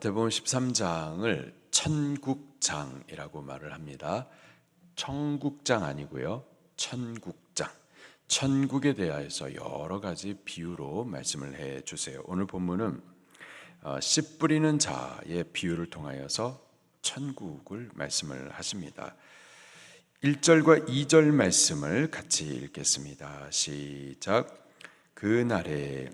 대본 13장을 천국장이라고 말을 합니다. 청국장 아니고요. 천국장. 천국에 대하여서 여러 가지 비유로 말씀을 해 주세요. 오늘 본문은 어, 씨 뿌리는 자의 비유를 통하여서 천국을 말씀을 하십니다. 1절과 2절 말씀을 같이 읽겠습니다. 시작. 그 날에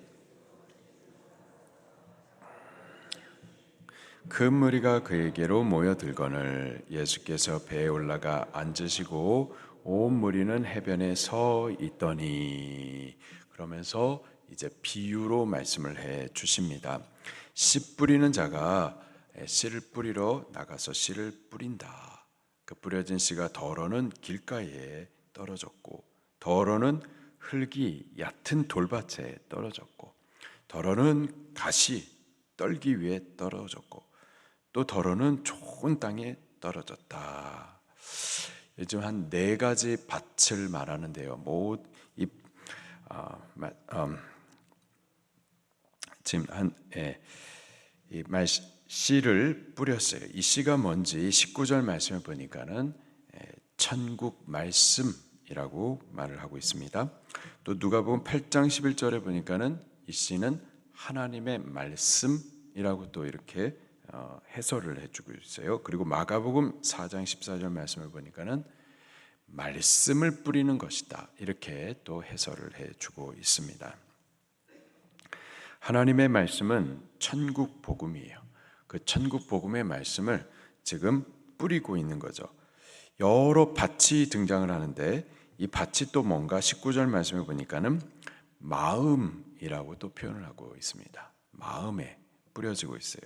큰 무리가 그에게로 모여들거늘 예수께서 배에 올라가 앉으시고 온 무리는 해변에 서 있더니 그러면서 이제 비유로 말씀을 해 주십니다. 씨 뿌리는 자가 씨를 뿌리러 나가서 씨를 뿌린다. 그 뿌려진 씨가 더러는 길가에 떨어졌고 더러는 흙이 얕은 돌밭에 떨어졌고 더러는 가시 떨기 위해 떨어졌고 또 더러는 좋은 땅에 떨어졌다. 요즘 한 네 가지 밭을 말하는데요. 뭐이 아, 음, 지금 한 예, 씨를 뿌렸어요. 이 씨가 뭔지 19절 말씀을 보니까는 예, 천국 말씀이라고 말을 하고 있습니다. 또 누가복음 8장 11절에 보니까는 이 씨는 하나님의 말씀이라고 또 이렇게 어, 해설을 해주고 있어요. 그리고 마가복음 4장 14절 말씀을 보니까는 말씀을 뿌리는 것이다 이렇게 또 해설을 해주고 있습니다. 하나님의 말씀은 천국 복음이에요. 그 천국 복음의 말씀을 지금 뿌리고 있는 거죠. 여러 밭이 등장을 하는데 이 밭이 또 뭔가 19절 말씀을 보니까는 마음이라고 또 표현을 하고 있습니다. 마음에 뿌려지고 있어요.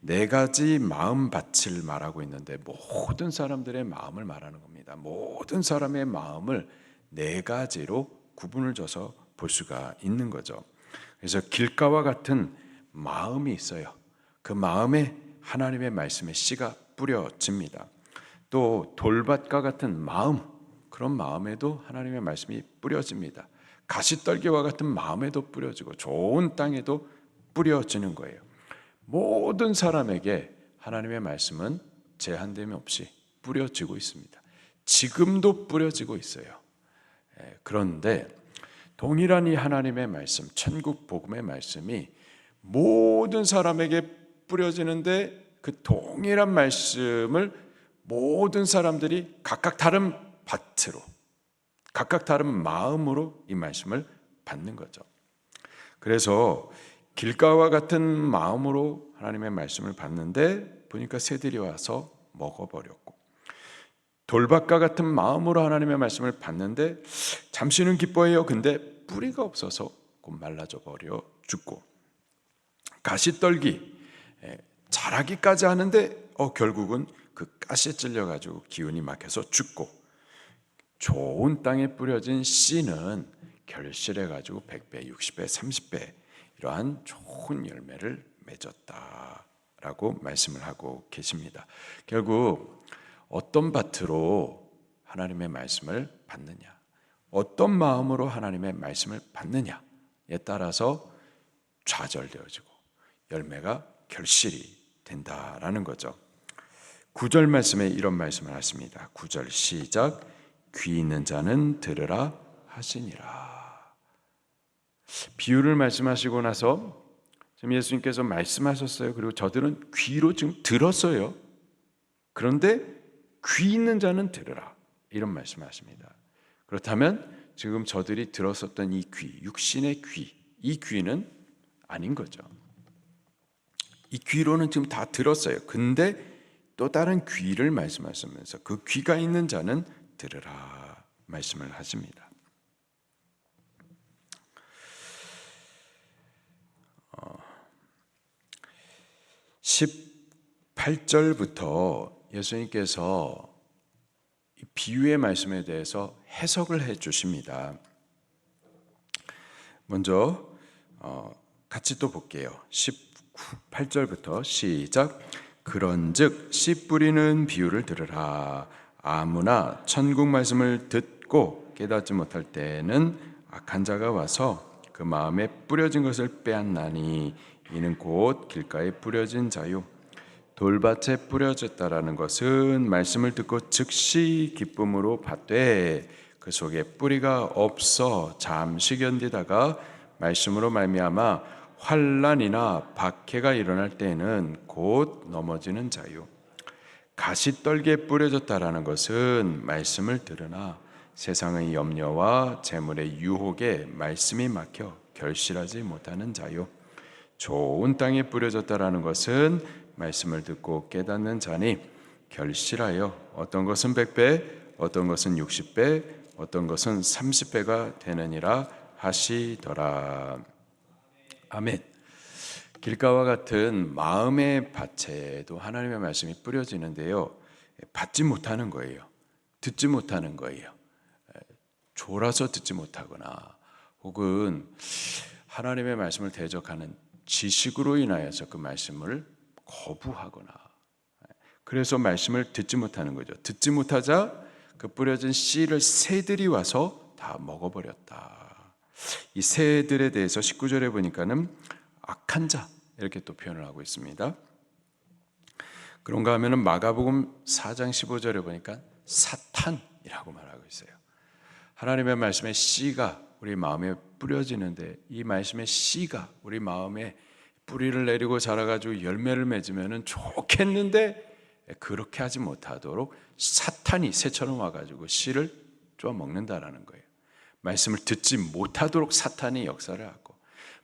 네 가지 마음 밭을 말하고 있는데 모든 사람들의 마음을 말하는 겁니다. 모든 사람의 마음을 네 가지로 구분을 줘서 볼 수가 있는 거죠. 그래서 길가와 같은 마음이 있어요. 그 마음에 하나님의 말씀의 씨가 뿌려집니다. 또 돌밭과 같은 마음, 그런 마음에도 하나님의 말씀이 뿌려집니다. 가시떨기와 같은 마음에도 뿌려지고 좋은 땅에도 뿌려지는 거예요. 모든 사람에게 하나님의 말씀은 제한됨이 없이 뿌려지고 있습니다. 지금도 뿌려지고 있어요. 예, 그런데 동일한 이 하나님의 말씀, 천국 복음의 말씀이 모든 사람에게 뿌려지는데 그 동일한 말씀을 모든 사람들이 각각 다른 밭으로, 각각 다른 마음으로 이 말씀을 받는 거죠. 그래서 길가와 같은 마음으로 하나님의 말씀을 받는데 보니까 새들이 와서 먹어버렸고 돌밭과 같은 마음으로 하나님의 말씀을 받는데 잠시는 기뻐해요. 근데 뿌리가 없어서 곧 말라져 버려 죽고 가시떨기 자라기까지 하는데 어 결국은 그 가시에 찔려 가지고 기운이 막혀서 죽고 좋은 땅에 뿌려진 씨는 결실해 가지고 100배, 60배, 30배 이러한 좋은 열매를 맺었다라고 말씀을 하고 계십니다. 결국 어떤 밭으로 하나님의 말씀을 받느냐, 어떤 마음으로 하나님의 말씀을 받느냐에 따라서 좌절되어지고 열매가 결실이 된다라는 거죠. 구절 말씀에 이런 말씀을 하십니다. 구절 시작 귀 있는 자는 들으라 하시니라. 비유를 말씀하시고 나서 지금 예수님께서 말씀하셨어요. 그리고 저들은 귀로 지금 들었어요. 그런데 귀 있는 자는 들으라. 이런 말씀하십니다. 그렇다면 지금 저들이 들었었던 이 귀, 육신의 귀, 이 귀는 아닌 거죠. 이 귀로는 지금 다 들었어요. 근데 또 다른 귀를 말씀하시면서 그 귀가 있는 자는 들으라 말씀을 하십니다. 18절부터 예수님께서 비유의 말씀에 대해서 해석을 해 주십니다. 먼저 어, 같이 또 볼게요. 18절부터 시작. 그런즉 씨 뿌리는 비유를 들으라. 아무나 천국 말씀을 듣고 깨닫지 못할 때는 악한 자가 와서 그 마음에 뿌려진 것을 빼앗나니 이는 곧 길가에 뿌려진 자요. 돌밭에 뿌려졌다라는 것은 말씀을 듣고 즉시 기쁨으로 받되 그 속에 뿌리가 없어 잠시 견디다가 말씀으로 말미암아 환란이나 박해가 일어날 때에는 곧 넘어지는 자요. 가시떨기에 뿌려졌다라는 것은 말씀을 들으나 세상의 염려와 재물의 유혹에 말씀이 막혀 결실하지 못하는 자요 좋은 땅에 뿌려졌다라는 것은 말씀을 듣고 깨닫는 자니 결실하여 어떤 것은 100배, 어떤 것은 60배, 어떤 것은 30배가 되느니라 하시더라. 아멘. 길가와 같은 마음의 밭에도 하나님의 말씀이 뿌려지는데요. 받지 못하는 거예요. 듣지 못하는 거예요. 졸아서 듣지 못하거나 혹은 하나님의 말씀을 대적하는 지식으로 인하여서 그 말씀을 거부하거나 그래서 말씀을 듣지 못하는 거죠. 듣지 못하자 그 뿌려진 씨를 새들이 와서 다 먹어버렸다. 이 새들에 대해서 19절에 보니까는 악한 자 이렇게 또 표현을 하고 있습니다. 그런가 하면은 마가복음 4장 15절에 보니까 사탄이라고 말하고 있어요. 하나님의 말씀의 씨가 우리 마음에 뿌려지는데 이 말씀의 씨가 우리 마음에 뿌리를 내리고 자라가지고 열매를 맺으면 좋겠는데 그렇게 하지 못하도록 사탄이 새처럼 와가지고 씨를 쪼아 먹는다라는 거예요. 말씀을 듣지 못하도록 사탄이 역사를 하고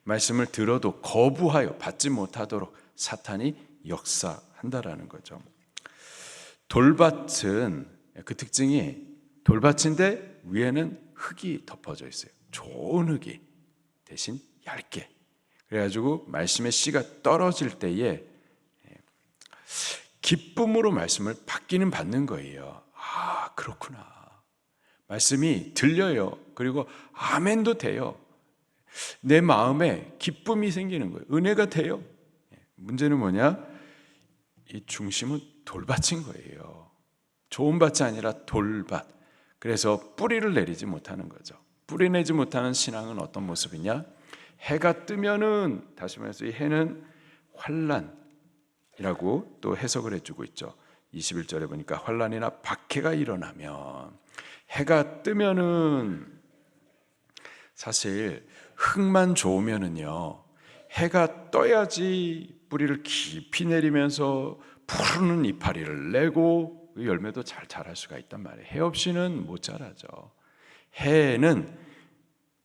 말씀을 들어도 거부하여 받지 못하도록 사탄이 역사한다라는 거죠. 돌밭은 그 특징이 돌밭인데 위에는 흙이 덮어져 있어요. 좋은 흙이 대신 얇게. 그래가지고 말씀의 씨가 떨어질 때에 기쁨으로 말씀을 받기는 받는 거예요. 아, 그렇구나. 말씀이 들려요. 그리고 아멘도 돼요. 내 마음에 기쁨이 생기는 거예요. 은혜가 돼요. 문제는 뭐냐? 이 중심은 돌밭인 거예요. 좋은 밭이 아니라 돌밭. 그래서 뿌리를 내리지 못하는 거죠. 뿌리 내지 못하는 신앙은 어떤 모습이냐? 해가 뜨면은 다시 말해서 이 해는 환란이라고 또 해석을 해주고 있죠. 21절에 보니까 환란이나 박해가 일어나면 해가 뜨면은 사실 흙만 좋으면은요 해가 떠야지 뿌리를 깊이 내리면서 푸르는 이파리를 내고 그 열매도 잘 자랄 수가 있단 말이에요. 해 없이는 못 자라죠. 해는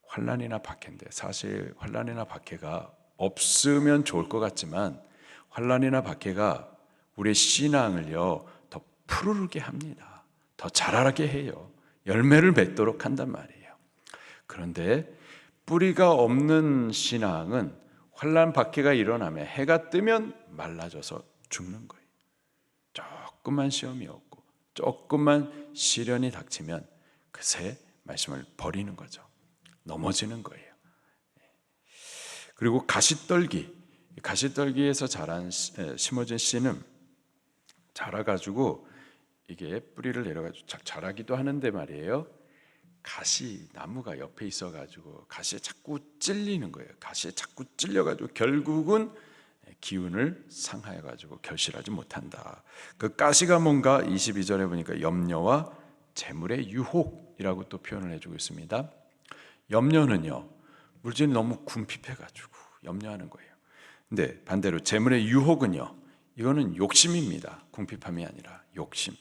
환란이나 박해인데 사실 환란이나 박해가 없으면 좋을 것 같지만 환란이나 박해가 우리의 신앙을요 더 푸르르게 합니다. 더 자라게 해요. 열매를 맺도록 한단 말이에요. 그런데 뿌리가 없는 신앙은 환란 박해가 일어나면 해가 뜨면 말라져서 죽는 거예요. 조금만 시험이 없고 조금만 시련이 닥치면 그새 말씀을 버리는 거죠. 넘어지는 거예요. 그리고 가시떨기, 가시떨기에서 자란 심어진 씨는 자라가지고 이게 뿌리를 내려가지고 자라기도 하는데 말이에요. 가시 나무가 옆에 있어가지고 가시에 자꾸 찔리는 거예요. 가시에 자꾸 찔려가지고 결국은 기운을 상하여가지고 결실하지 못한다. 그 가시가 뭔가 22절에 보니까 염려와 재물의 유혹이라고 또 표현을 해주고 있습니다. 염려는요 물질이 너무 궁핍해가지고 염려하는 거예요. 근데 반대로 재물의 유혹은요 이거는 욕심입니다. 궁핍함이 아니라 욕심.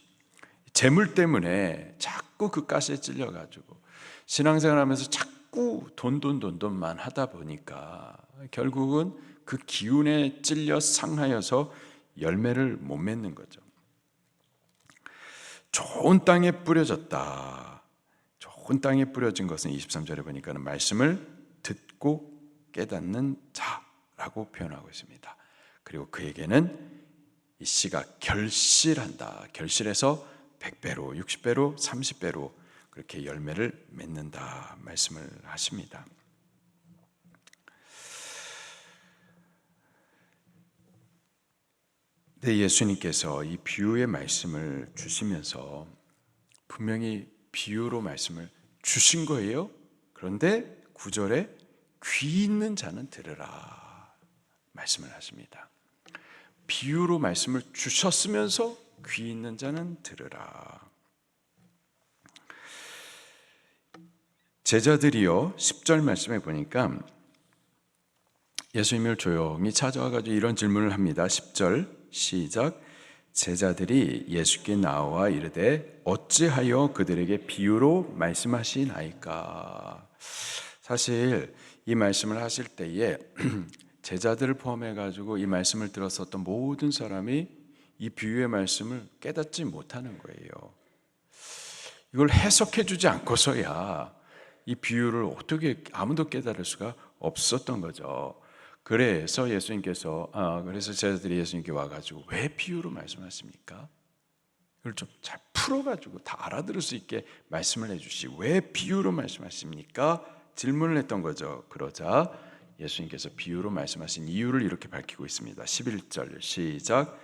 재물 때문에 자꾸 그 가시에 찔려가지고 신앙생활 하면서 자꾸 돈돈돈 돈만 하다 보니까 결국은 그 기운에 찔려 상하여서 열매를 못 맺는 거죠. 좋은 땅에 뿌려졌다. 좋은 땅에 뿌려진 것은 23절에 보니까는 말씀을 듣고 깨닫는 자라고 표현하고 있습니다. 그리고 그에게는 이 씨가 결실한다. 결실해서 100배로, 60배로, 30배로 그렇게 열매를 맺는다 말씀을 하십니다. 네, 예수님께서 이 비유의 말씀을 주시면서 분명히 비유로 말씀을 주신 거예요. 그런데 구절에 귀 있는 자는 들으라 말씀을 하십니다. 비유로 말씀을 주셨으면서 귀 있는 자는 들으라. 제자들이요 10절 말씀에 보니까 예수님을 조용히 찾아와 가지고 이런 질문을 합니다. 10절 시작. 제자들이 예수께 나와 이르되 어찌하여 그들에게 비유로 말씀하시나이까. 사실 이 말씀을 하실 때에 제자들을 포함해 가지고 이 말씀을 들었었던 모든 사람이 이 비유의 말씀을 깨닫지 못하는 거예요. 이걸 해석해 주지 않고서야 이 비유를 어떻게 아무도 깨달을 수가 없었던 거죠. 그래서 예수님께서 아 그래서 제자들이 예수님께 와가지고 왜 비유로 말씀하십니까? 이걸 좀 잘 풀어가지고 다 알아들을 수 있게 말씀을 해주시. 왜 비유로 말씀하십니까? 질문을 했던 거죠. 그러자 예수님께서 비유로 말씀하신 이유를 이렇게 밝히고 있습니다. 11절 시작.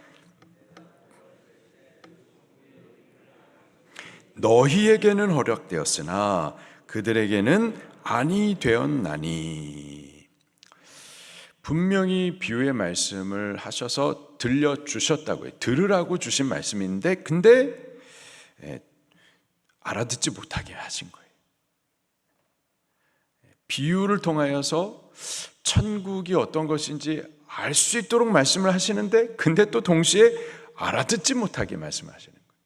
너희에게는 허락되었으나 그들에게는 아니 되었나니 분명히 비유의 말씀을 하셔서 들려 주셨다고요. 들으라고 주신 말씀인데 근데 예, 알아듣지 못하게 하신 거예요. 비유를 통하여서 천국이 어떤 것인지 알 수 있도록 말씀을 하시는데 근데 또 동시에 알아듣지 못하게 말씀하시는 거예요.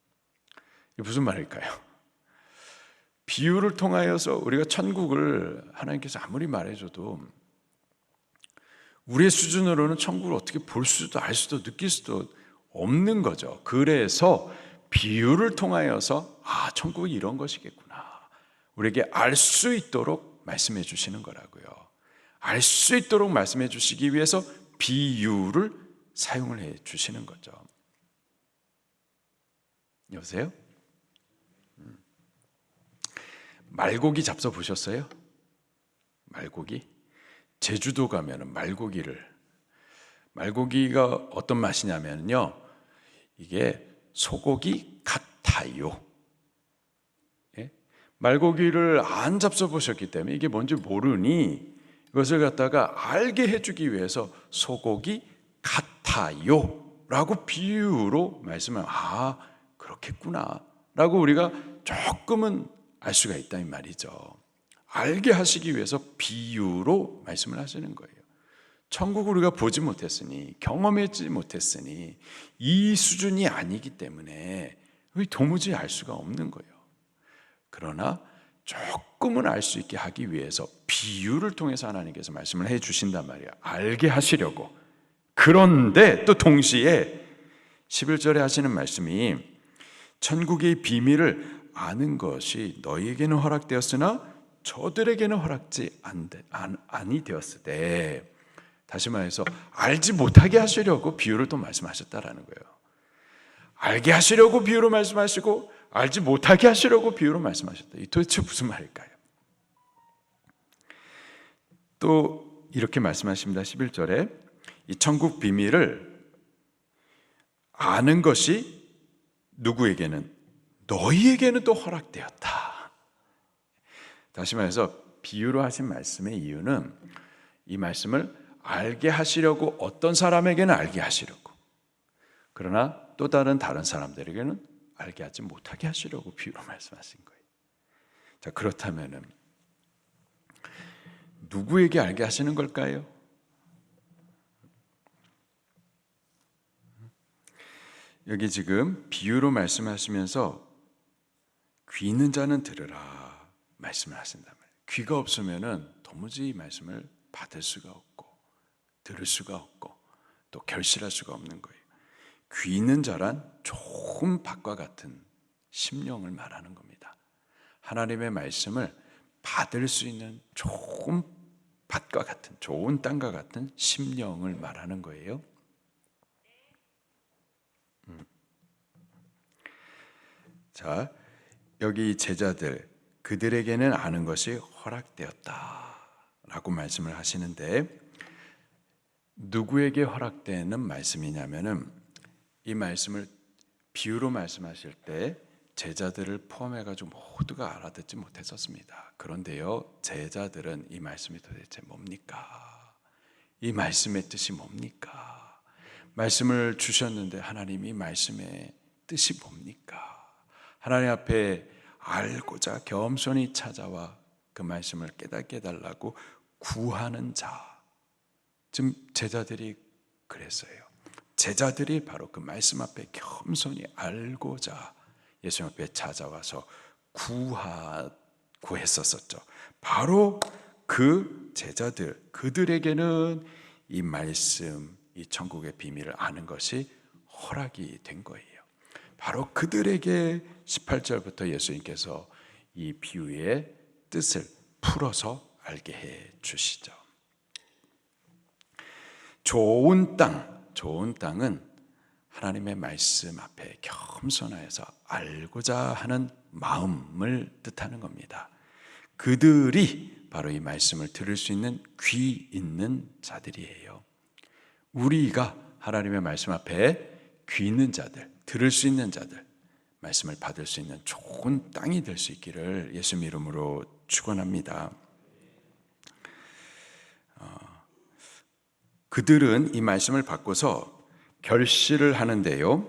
이게 무슨 말일까요? 비유를 통하여서 우리가 천국을 하나님께서 아무리 말해줘도 우리의 수준으로는 천국을 어떻게 볼 수도 알 수도 느낄 수도 없는 거죠. 그래서 비유를 통하여서 아 천국이 이런 것이겠구나 우리에게 알 수 있도록 말씀해 주시는 거라고요. 알 수 있도록 말씀해 주시기 위해서 비유를 사용을 해 주시는 거죠. 여보세요? 말고기 잡숴 보셨어요? 말고기? 제주도 가면은 말고기를 말고기가 어떤 맛이냐면요. 이게 소고기 같아요. 예? 말고기를 안 잡숴 보셨기 때문에 이게 뭔지 모르니 이것을 갖다가 알게 해주기 위해서 소고기 같아요 라고 비유로 말씀을 아 그렇겠구나 라고 우리가 조금은 알 수가 있다 이 말이죠. 알게 하시기 위해서 비유로 말씀을 하시는 거예요. 천국을 우리가 보지 못했으니 경험하지 못했으니 이 수준이 아니기 때문에 도무지 알 수가 없는 거예요. 그러나 조금은 알 수 있게 하기 위해서 비유를 통해서 하나님께서 말씀을 해 주신단 말이에요. 알게 하시려고. 그런데 또 동시에 11절에 하시는 말씀이 천국의 비밀을 아는 것이 너희에게는 허락되었으나 저들에게는 허락지 안, 안, 아니 되었으되 다시 말해서 알지 못하게 하시려고 비유를 또 말씀하셨다라는 거예요. 알게 하시려고 비유로 말씀하시고 알지 못하게 하시려고 비유로 말씀하셨다. 이 도대체 무슨 말일까요? 또 이렇게 말씀하십니다. 11절에 이 천국 비밀을 아는 것이 누구에게는 너희에게는 또 허락되었다. 다시 말해서 비유로 하신 말씀의 이유는 이 말씀을 알게 하시려고 어떤 사람에게는 알게 하시려고 그러나 또 다른 다른 사람들에게는 알게 하지 못하게 하시려고 비유로 말씀하신 거예요. 자, 그렇다면은 누구에게 알게 하시는 걸까요? 여기 지금 비유로 말씀하시면서 귀 있는 자는 들으라 말씀을 말이에요. 귀가 없으면은 도무지 말씀을 받을 수가 없고 들을 수가 없고 또 결실할 수가 없는 거예요. 귀 있는 자란 좋은 밭과 같은 심령을 말하는 겁니다. 하나님의 말씀을 받을 수 있는 좋은 밭과 같은 좋은 땅과 같은 심령을 말하는 거예요. 음. 자, 여기 제자들 그들에게는 아는 것이 허락되었다라고 말씀을 하시는데 누구에게 허락되는 말씀이냐면은 이 말씀을 비유로 말씀하실 때 제자들을 포함해 가지고 모두가 알아듣지 못했었습니다. 그런데요, 제자들은 이 말씀이 도대체 뭡니까? 이 말씀의 뜻이 뭡니까? 말씀을 주셨는데 하나님 이 말씀의 뜻이 뭡니까? 하나님 앞에 알고자 겸손히 찾아와 그 말씀을 깨닫게 해달라고 구하는 자. 지금 제자들이 그랬어요. 제자들이 바로 그 말씀 앞에 겸손히 알고자 예수님 앞에 찾아와서 구하 구했었었죠. 바로 그 제자들 그들에게는 이 말씀 이 천국의 비밀을 아는 것이 허락이 된 거예요. 바로 그들에게 18절부터 예수님께서 이 비유의 뜻을 풀어서 알게 해 주시죠. 좋은 땅, 좋은 땅은 하나님의 말씀 앞에 겸손하여서 알고자 하는 마음을 뜻하는 겁니다. 그들이 바로 이 말씀을 들을 수 있는 귀 있는 자들이에요. 우리가 하나님의 말씀 앞에 귀 있는 자들, 들을 수 있는 자들, 말씀을 받을 수 있는 좋은 땅이 될 수 있기를 예수 이름으로 축원합니다. 어, 그들은 이 말씀을 받고서 결실을 하는데요.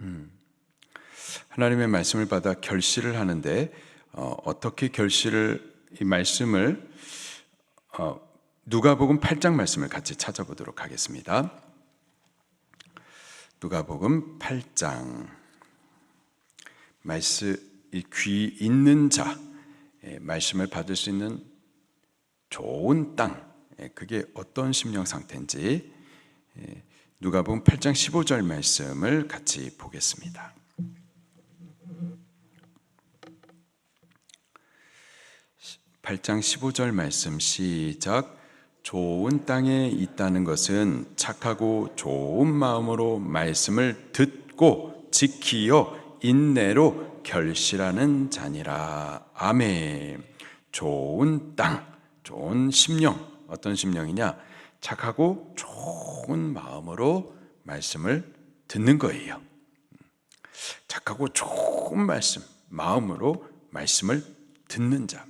음, 하나님의 말씀을 받아 결실을 하는데 어, 떻게 결실을 이 말씀을 어, 누가복음 8장 말씀을 같이 찾아보도록 하겠습니다. 누가복음 8장 말씀 귀 있는 자 예, 말씀을 받을 수 있는 좋은 땅 예, 그게 어떤 심령 상태인지 예, 누가복음 8장 15절 말씀을 같이 보겠습니다. (8장 15절) 말씀 시작 좋은 땅에 있다는 것은 착하고 좋은 마음으로 말씀을 듣고 지키어 인내로 결실하는 자니라. 아멘. 좋은 땅, 좋은 심령. 어떤 심령이냐? 착하고 좋은 마음으로 말씀을 듣는 거예요. 착하고 좋은 말씀, 마음으로 말씀을 듣는 자.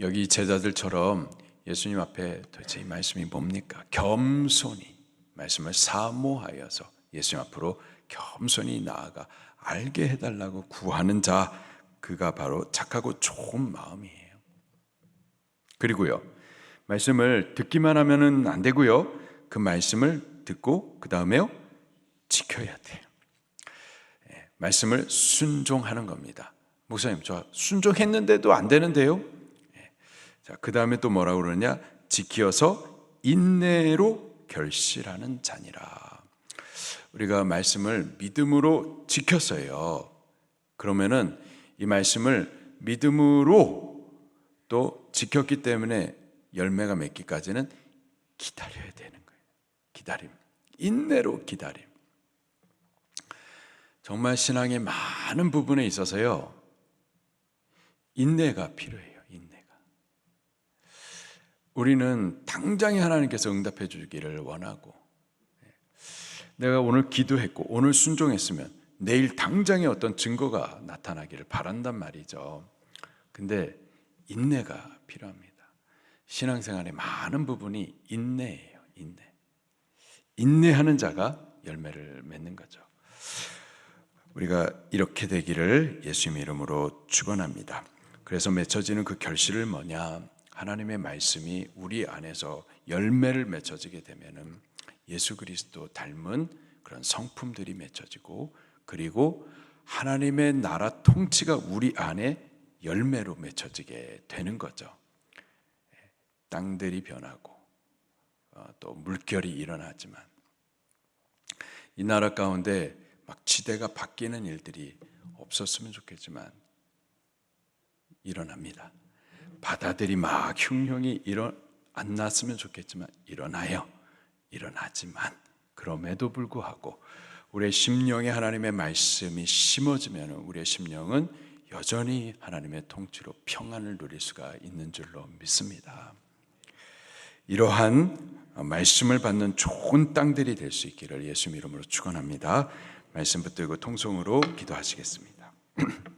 여기 제자들처럼 예수님 앞에 도대체 이 말씀이 뭡니까? 겸손히 말씀을 사모하여서 예수님 앞으로 겸손히 나아가 알게 해달라고 구하는 자 그가 바로 착하고 좋은 마음이에요. 그리고요 말씀을 듣기만 하면은 안 되고요 그 말씀을 듣고 그 다음에요 지켜야 돼요. 예, 말씀을 순종하는 겁니다. 목사님 저 순종했는데도 안 되는데요. 자, 그 다음에 또 뭐라고 그러냐? 지키어서 인내로 결실하는 자니라. 우리가 말씀을 믿음으로 지켰어요. 그러면은 이 말씀을 믿음으로 또 지켰기 때문에 열매가 맺기까지는 기다려야 되는 거예요. 기다림. 인내로 기다림. 정말 신앙의 많은 부분에 있어서요. 인내가 필요해요. 우리는 당장에 하나님께서 응답해 주기를 원하고 내가 오늘 기도했고 오늘 순종했으면 내일 당장에 어떤 증거가 나타나기를 바란단 말이죠. 근데 인내가 필요합니다. 신앙생활의 많은 부분이 인내예요. 인내. 인내하는 자가 열매를 맺는 거죠. 우리가 이렇게 되기를 예수님 이름으로 축원합니다. 그래서 맺혀지는 그 결실을 뭐냐? 하나님의 말씀이 우리 안에서 열매를 맺혀지게 되면은 예수 그리스도 닮은 그런 성품들이 맺혀지고 그리고 하나님의 나라 통치가 우리 안에 열매로 맺혀지게 되는 거죠. 땅들이 변하고 어, 또 물결이 일어나지만 이 나라 가운데 막 지대가 바뀌는 일들이 없었으면 좋겠지만 일어납니다. 바다들이 막 흉흉이 일어 안 났으면 좋겠지만 일어나요. 일어나지만 그럼에도 불구하고 우리의 심령에 하나님의 말씀이 심어지면 우리의 심령은 여전히 하나님의 통치로 평안을 누릴 수가 있는 줄로 믿습니다. 이러한 말씀을 받는 좋은 땅들이 될 수 있기를 예수 이름으로 축원합니다. 말씀 붙들고 통성으로 기도하시겠습니다.